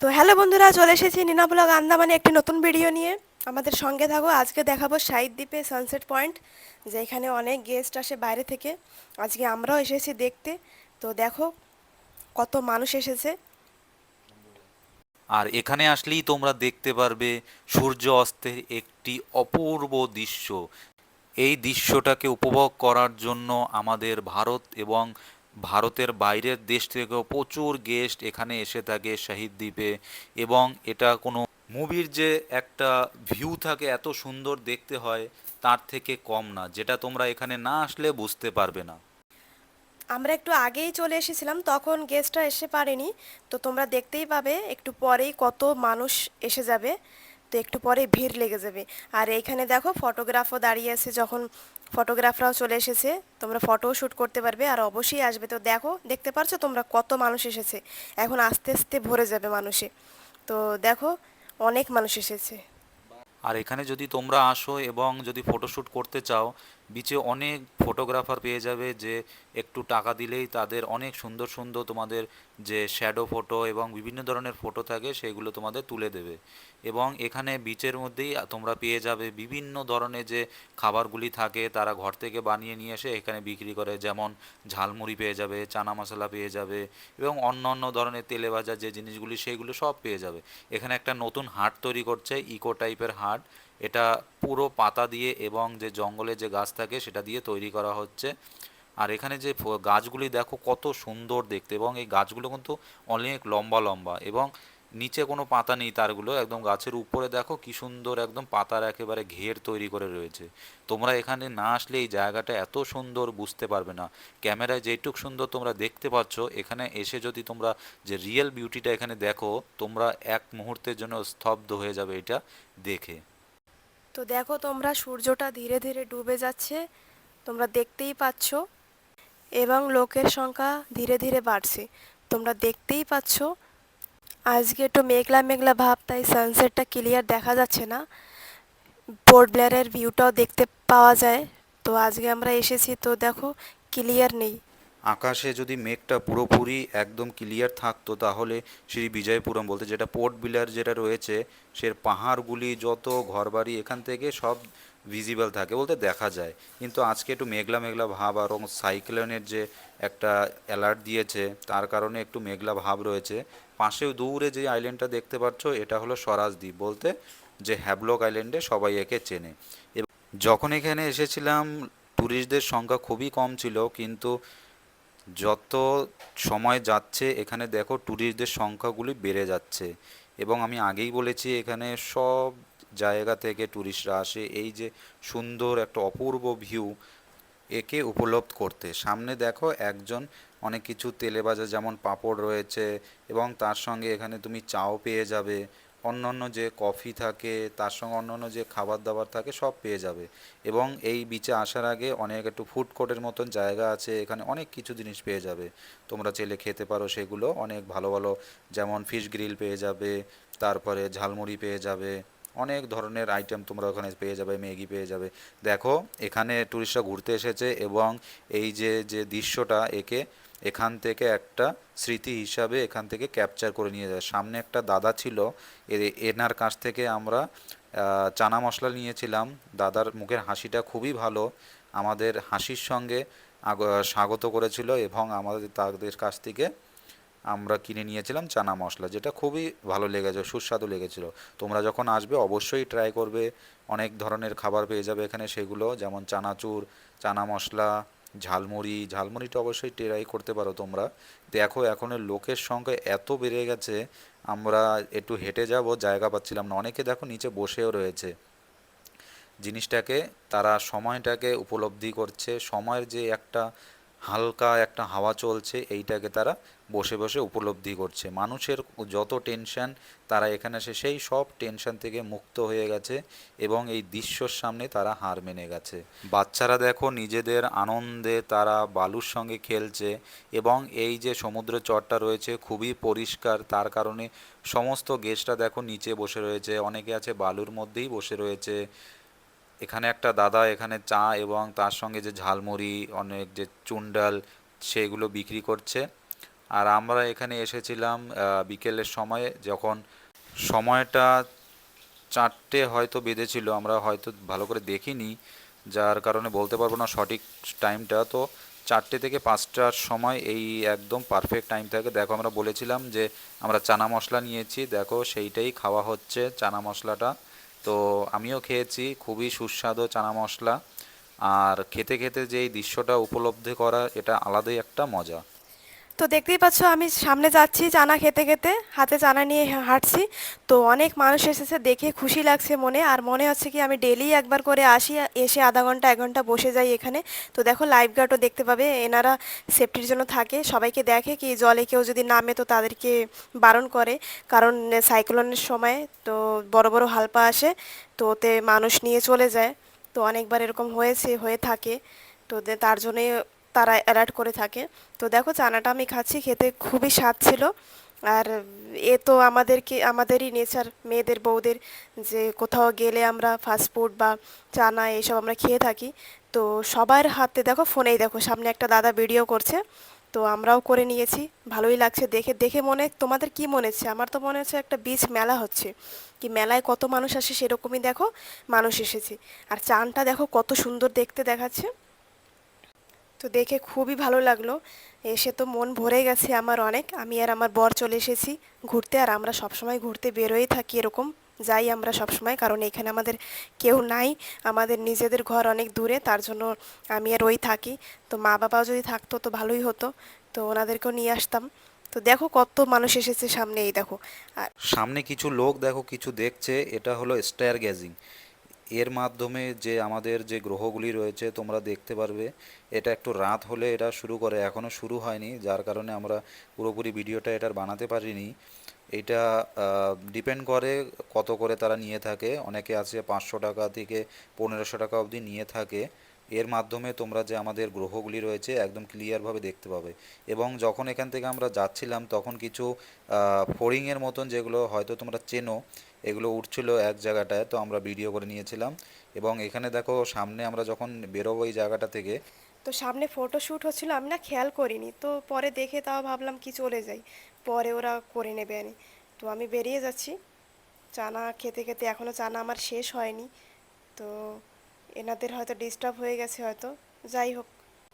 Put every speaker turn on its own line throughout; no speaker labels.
তো হ্যালো বন্ধুরা, চলে এসেছি নিনা ব্লগ আন্দামানে একটি নতুন ভিডিও নিয়ে। আমাদের সঙ্গে থাকো, আজকে দেখাবো সাইড দ্বীপে সানসেট পয়েন্ট যেখানে অনেক গেস্ট আসে বাইরে থেকে। আজকে আমরাও এসেছি দেখতে। তো দেখো, কত মানুষ এসেছে।
আর এখানে আসলেই তোমরা দেখতে পারবে সূর্য অস্তের একটি অপূর্ব দৃশ্য। এই দৃশ্যটাকে উপভোগ করার জন্য আমাদের ভারত এবং ভারতের বাইরের দেশ থেকেও প্রচুর গেস্ট এখানে এসে থাকে শহীদ দ্বীপে এবং এটা কোনো মুভির যে একটা ভিউ থাকে এত সুন্দর দেখতে হয়, তার থেকে কম না, যেটা তোমরা এখানে না আসলে বুঝতে পারবে না।
আমরা একটু আগেই চলে এসেছিলাম, তখন গেস্টরা এসে পারেনি, তো তোমরা দেখতেই পাবে একটু পরেই কত মানুষ এসে যাবে, তো একটু পরে ভিড় লেগে যাবে। আর এইখানে দেখো ফটোগ্রাফও দাঁড়িয়ে আছে যখন ফটোগ্রাফরাও চলে এসেছে। তোমরা ফটোও শ্যুট করতে পারবে আর অবশ্যই আসবে। তো দেখো, দেখতে পারছ তোমরা কত মানুষ এসেছে? এখন আস্তে আস্তে ভরে যাবে মানুষে। তো দেখো, অনেক মানুষ এসেছে।
আর এখানে যদি তোমরা আসো এবং যদি ফটোশ্যুট করতে চাও বিচে অনেক ফটোগ্রাফার পেয়ে যাবে যে একটু টাকা দিলেই তাদের অনেক সুন্দর সুন্দর তোমাদের যে শ্যাডো ফটো এবং বিভিন্ন ধরনের ফটো থাকে সেগুলো তোমাদের তুলে দেবে। এবং এখানে বিচের মধ্যেই তোমরা পেয়ে যাবে বিভিন্ন ধরনের যে খাবারগুলি থাকে তারা ঘর থেকে বানিয়ে নিয়ে এসে এখানে বিক্রি করে। যেমন ঝালমুড়ি পেয়ে যাবে, চানা মশলা পেয়ে যাবে এবং অন্য অন্য ধরনের তেলে ভাজা যে জিনিসগুলি সেগুলো সব পেয়ে যাবে। এখানে একটা নতুন হাট তৈরি করছে ইকো টাইপের হাট। এটা পুরো পাতা দিয়ে এবং যে জঙ্গলে যে গাছ থাকে সেটা দিয়ে তৈরি করা হচ্ছে। আর এখানে যে গাছগুলি দেখো কত সুন্দর দেখতে এবং এই গাছগুলো কিন্তু অনেক লম্বা লম্বা এবং নিচে কোনো পাতা নেই তারগুলো, একদম গাছের উপরে দেখো কি সুন্দর একদম পাতার একেবারে ঘের তৈরি করে রয়েছে। তোমরা এখানে না আসলে এই জায়গাটা এত সুন্দর বুঝতে পারবে না। ক্যামেরায় যেটুক সুন্দর তোমরা দেখতে পাচ্ছ, এখানে এসে যদি তোমরা যে রিয়েল বিউটিটা এখানে দেখো, তোমরা এক মুহূর্তের জন্য স্তব্ধ হয়ে যাবে এটা দেখে।
তো দেখো তোমরা, সূর্যটা ধীরে ধীরে ডুবে যাচ্ছে, তোমরা দেখতেই পাচ্ছ, এবং লোকের সংখ্যা ধীরে ধীরে বাড়ছে। তোমরা দেখতেই পাচ্ছ, আজকে একটু মেঘলা মেঘলা ভাব, তাই সানসেটটা ক্লিয়ার দেখা যাচ্ছে না। বোর্ড ব্লেয়ারের ভিউটাও দেখতে পাওয়া যায়। তো আজকে আমরা এসেছি, তো দেখো ক্লিয়ার নেই।
আকাশে যদি মেঘটা পুরোপুরি একদম ক্লিয়ার থাকতো, তাহলে শ্রী বিজয়পুরম বলতে যেটা পোর্ট বিলার যেটা রয়েছে, সে পাহাড়গুলি, যত ঘরবাড়ি, এখান থেকে সব ভিজিবল থাকে বলতে দেখা যায়। কিন্তু আজকে একটু মেঘলা মেঘলা ভাব আর সাইক্লোনের যে একটা অ্যালার্ট দিয়েছে, তার কারণে একটু মেঘলা ভাব রয়েছে। পাশেও দূরে যে আইল্যান্ডটা দেখতে পাচ্ছ, এটা হলো স্বরাজদ্বীপ বলতে যে হ্যাবলক আইল্যান্ডে সবাই একে চেনে। যখন এখানে এসেছিলাম ট্যুরিস্টদের সংখ্যা খুবই কম ছিল, কিন্তু যত সময় যাচ্ছে, এখানে দেখো ট্যুরিস্টদের সংখ্যাগুলি বেড়ে যাচ্ছে। এবং আমি আগেই বলেছি, এখানে সব জায়গা থেকে ট্যুরিস্টরা আসে। এই যে সুন্দর একটা অপূর্ব ভিউ একে উপলব্ধ করতে। সামনে দেখো একজন, অনেক কিছু তেলে ভাজা যেমন পাঁপড় রয়েছে, এবং তার সঙ্গে এখানে তুমি চাও পেয়ে যাবে। অন্যান্য যে কফি থাকে, তার সঙ্গে অন্যান্য যে খাবার দাবার থাকে, সব পেয়ে যাবে। এবং এই বিচে আসার আগে অনেক একটু ফুড কোর্টের মতন জায়গা আছে, এখানে অনেক কিছু জিনিস পেয়ে যাবে। তোমরা চাইলে খেতে পারো সেগুলো, অনেক ভালো ভালো, যেমন ফিশ গ্রিল পেয়ে যাবে, তারপরে ঝালমুড়ি পেয়ে যাবে, অনেক ধরনের আইটেম তোমরা ওখানে পেয়ে যাবে, ম্যাগি পেয়ে যাবে। দেখো, এখানে টুরিস্টরা ঘুরতে এসেছে এবং এই যে যে দৃশ্যটা, একে এখান থেকে একটা স্মৃতি হিসাবে এখান থেকে ক্যাপচার করে নিয়ে যায়। সামনে একটা দাদা ছিল এনার কাছ থেকে আমরা চানা মশলা নিয়েছিলাম। দাদার মুখের হাসিটা খুবই ভালো, আমাদের হাসির সঙ্গে স্বাগত করেছিল এবং আমাদের, তাদের কাছ থেকে আমরা কিনে নিয়েছিলাম চানা মশলা, যেটা খুবই ভালো লেগেছে, সুস্বাদু লেগেছিল। তোমরা যখন আসবে অবশ্যই ট্রাই করবে, অনেক ধরনের খাবার পেয়ে যাবে এখানে সেগুলো, যেমন চানাচুর, চানা মশলা ঝালমুড়ি, ঝালমুড়িটা অবশ্যই ট্রাই করতে পারো তোমরা। দেখো, এখনের লোকের সংখ্যা এত বেড়ে গেছে, আমরা একটু হেঁটে যাব, জায়গা পাচ্ছিলাম না। অনেকে দেখো নিচে বসেও রয়েছে। জিনিসটাকে, তারা সময়টাকে উপলব্ধি করছে। সময়ের যে একটা হালকা একটা হাওয়া চলছে, এইটাকে তারা বসে বসে উপলব্ধি করছে। মানুষের যত টেনশন তারা এখানে এসে, সেই সব টেনশন থেকে মুক্ত হয়ে গেছে এবং এই দৃশ্যর সামনে তারা হার মেনে গেছে। বাচ্চারা দেখো, নিজেদের আনন্দে তারা বালুর সঙ্গে খেলছে এবং এই যে সমুদ্র চরটা রয়েছে খুবই পরিষ্কার, তার কারণে সমস্ত গেস্টরা দেখো নিচে বসে রয়েছে। অনেকে আছে বালুর মধ্যেই বসে রয়েছে। এখানে একটা দাদা, এখানে চা এবং তার সঙ্গে যে ঝালমুড়ি, অনেক যে চুন্ডাল, সেগুলো বিক্রি করছে। আর আমরা এখানে এসেছিলাম বিকেলের সময়ে, যখন সময়টা চারটে হয়তো বেঁধেছিল, আমরা হয়তো ভালো করে দেখিনি, যার কারণে বলতে পারব না সঠিক টাইমটা। তো চারটে থেকে পাঁচটার সময় এই একদম পারফেক্ট টাইম থাকে। দেখো, আমরা বলেছিলাম যে আমরা চানা মশলা নিয়েছি, দেখো সেইটাই খাওয়া হচ্ছে, চানা মশলাটা। তো আমিও খেয়েছি, খুবই সুস্বাদু চানা মশলা। আর খেতে খেতে যে এই দৃশ্যটা উপলব্ধি করা, এটা আলাদাই একটা মজা।
তো দেখতেই পাচ্ছ, আমি সামনে যাচ্ছি চানা খেতে খেতে, হাতে চানা নিয়ে হাঁটছি। তো অনেক মানুষ এসেছে, দেখে খুশি লাগছে মনে, আর মনে হচ্ছে কি আমি ডেলি একবার করে আসি, এসে আধা ঘণ্টা, এক ঘণ্টা বসে যাই এখানে। তো দেখো লাইফ গার্ডও দেখতে পাবে, এনারা সেফটির জন্য থাকে, সবাইকে দেখে কি জলে কেউ যদি নামে তো তাদেরকে বারণ করে, কারণ সাইক্লোনের সময় তো বড় বড় হালপা আসে, তো ওতে মানুষ নিয়ে চলে যায়। তো অনেকবার এরকম হয়েছে, হয়ে থাকে, তো তার জন্যই তারা অ্যালার্ট করে থাকে। তো দেখো চানাটা আমি খাচ্ছি, খেতে খুবই স্বাদ ছিল। আর এ তো আমাদেরকে, আমাদেরই নেচার মেয়েদের, বউদের যে কোথাও গেলে আমরা ফাস্টফুড বা চানা এইসব আমরা খেয়ে থাকি। তো সবার হাতে দেখো ফোনেই দেখো, সামনে একটা দাদা ভিডিও করছে। তো আমরাও করে নিয়েছি, ভালোই লাগছে দেখে। দেখে মনে, তোমাদের কি মনে হচ্ছে? আমার তো মনে হচ্ছে একটা বীজ মেলা হচ্ছে। কি মেলায় কত মানুষ আসে সেরকমই দেখো, মানুষ এসেছে। আর চানটা দেখো কত সুন্দর দেখতে দেখাচ্ছে। তো দেখে খুবই ভালো লাগল। এসে তো মন ভরে গেছে আমার অনেক। আমি আর আমার বর চলে এসেছি ঘুরতে আর আমরা সবসময় ঘুরতে বেরোই থাকি এরকম। যাই আমরা সবসময় কারণ এখানে আমাদের কেউ নাই। আমাদের নিজেদের ঘর অনেক দূরে, তার জন্য আমি আর ওই থাকি। তো মা বাবাও যদি থাকতো তো ভালোই হতো। তো ওনাদেরকেও নিয়ে আসতাম। তো দেখো কত মানুষ এসেছে সামনে এই দেখো। আর
সামনে কিছু লোক দেখো, কিছু দেখছে। এটা হলো স্টার গ্যাজিং। এর মাধ্যমে যে আমাদের যে গ্রহগুলি রয়েছে, তোমরা দেখতে পারবে, এটা একটু রাত হলে এটা শুরু করে এখনও শুরু হয়নি, যার কারণে আমরা পুরোপুরি ভিডিওটা এটার বানাতে পারিনি। এটা ডিপেন্ড করে কত করে তারা নিয়ে থাকে, অনেকে আছে পাঁচশো টাকা থেকে পনেরোশো টাকা অবধি নিয়ে থাকে। এর মাধ্যমে তোমরা যে আমাদের গ্রহগুলি রয়েছে একদম ক্লিয়ারভাবে দেখতে পাবে। এবং যখন এখান থেকে আমরা যাচ্ছিলাম, তখন কিছু ফড়িংয়ের মতন যেগুলো হয়তো তোমরা চেনো, এগুলো উঠছিল এক জায়গাটায়, তো আমরা ভিডিও করে নিয়েছিলাম। এবং এখানে দেখো, সামনে আমরা যখন বেরোবো এই জায়গাটা থেকে,
তো সামনে ফটো শ্যুট হচ্ছিল, আমি না খেয়াল করিনি। তো পরে দেখে তাও ভাবলাম কি চলে যাই, পরে ওরা করে নেবে আনি। তো আমি বেরিয়ে যাচ্ছি। চানা খেতে খেতে এখনও চানা আমার শেষ হয়নি। তো এনাদের হয়তো ডিস্টার্ব হয়ে গেছে হয়তো। যাই হোক,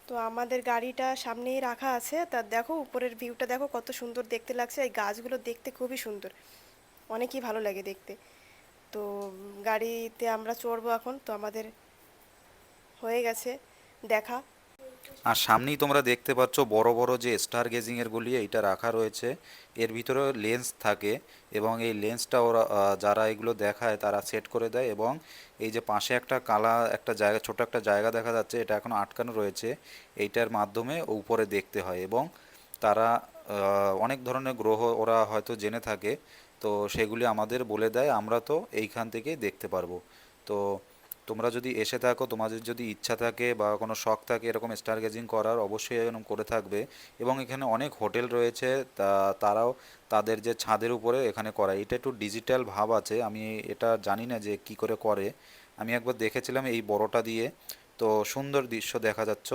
তো আমাদের গাড়িটা সামনেই রাখা আছে। তা দেখো উপরের ভিউটা দেখো কত সুন্দর দেখতে লাগছে। এই গাছগুলো দেখতে খুবই সুন্দর। অনেকই ভালো লাগে দেখতে। তো গাড়িতে আমরা চড়বো এখন। তো আমাদের হয়ে গেছে দেখা।
আর সামনেই তোমরা দেখতে পাচ্ছ বড় বড় যে স্টার গেজিংয়ের গুলি, এইটা রাখা রয়েছে। এর ভিতরে লেন্স থাকে এবং এই লেন্সটা ওরা যারা এগুলো দেখায় তারা সেট করে দেয় এবং এই যে পাশে একটা কালা একটা জায়গা ছোট একটা জায়গা দেখা যাচ্ছে, এটা এখন আটকানো রয়েছে। এইটার মাধ্যমে উপরে দেখতে হয় এবং তারা অনেক ধরনের গ্রহ ওরা হয়তো জেনে থাকে। তো সেগুলি আমাদের বলে দেয়, আমরা তো এইখান থেকেই দেখতে পারব। তো তোমরা যদি এসে থাকো, তোমাদের যদি ইচ্ছা থাকে বা কোনো শখ থাকে এরকম স্টার গেজিং করার, অবশ্যই এরকম করে থাকবে। এবং এখানে অনেক হোটেল রয়েছে, তা তারাও তাদের যে ছাদের উপরে এখানে করায়। এটা একটু ডিজিটাল ভাব আছে, আমি এটা জানি না যে কি করে করে। আমি একবার দেখেছিলাম এই বড়টা দিয়ে। তো সুন্দর দৃশ্য দেখা যাচ্ছ।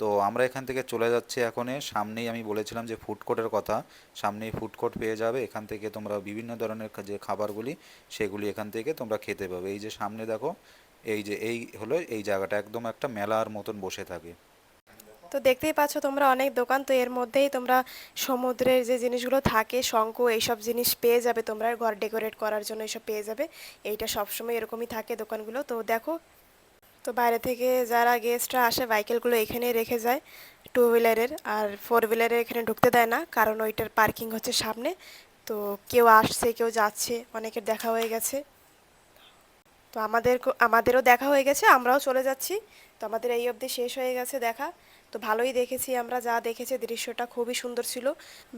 তো আমরা এখান থেকে চলে যাচ্ছি এখনে সামনেই আমি বলেছিলাম যে ফুড কোর্টের কথা। সামনেই ফুড কোর্ট পেয়ে যাবে। এখান থেকে তোমরা বিভিন্ন ধরনের যে খাবারগুলি, সেগুলি এখান থেকে তোমরা খেতে পাবে। এই যে সামনে দেখো এই যে, এই হলো এই জায়গাটা, একদম একটা মেলার মতন বসে থাকে।
তো দেখতেই পাচ্ছ তোমরা অনেক দোকান, তো এর মধ্যেই তোমরা সমুদ্রের যে জিনিসগুলো থাকে শঙ্কু এইসব জিনিস পেয়ে যাবে তোমরা ঘর ডেকোরেট করার জন্য এইসব পেয়ে যাবে। এইটা সবসময় এরকমই থাকে দোকানগুলো। তো দেখো, তো বাইরে থেকে যারা গেস্টরা আসে বাইকেলগুলো এখানেই রেখে যায় টু হুইলারের আর ফোর হুইলারের এখানে ঢুকতে দেয় না, কারণ ওইটার পার্কিং হচ্ছে সামনে। তো কেউ আসছে, কেউ যাচ্ছে, অনেকের দেখা হয়ে গেছে। তো আমাদের আমাদেরও দেখা হয়ে গেছে, আমরাও চলে যাচ্ছি। তো আমাদের এই অবধি শেষ হয়ে গেছে দেখা। তো ভালোই দেখেছি আমরা, যা দেখেছি দৃশ্যটা খুবই সুন্দর ছিল।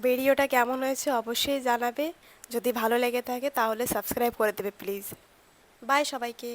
ভিডিওটা কেমন হয়েছে অবশ্যই জানাবে। যদি ভালো লেগে থাকে তাহলে সাবস্ক্রাইব করে দেবে প্লিজ। বাই সবাইকে।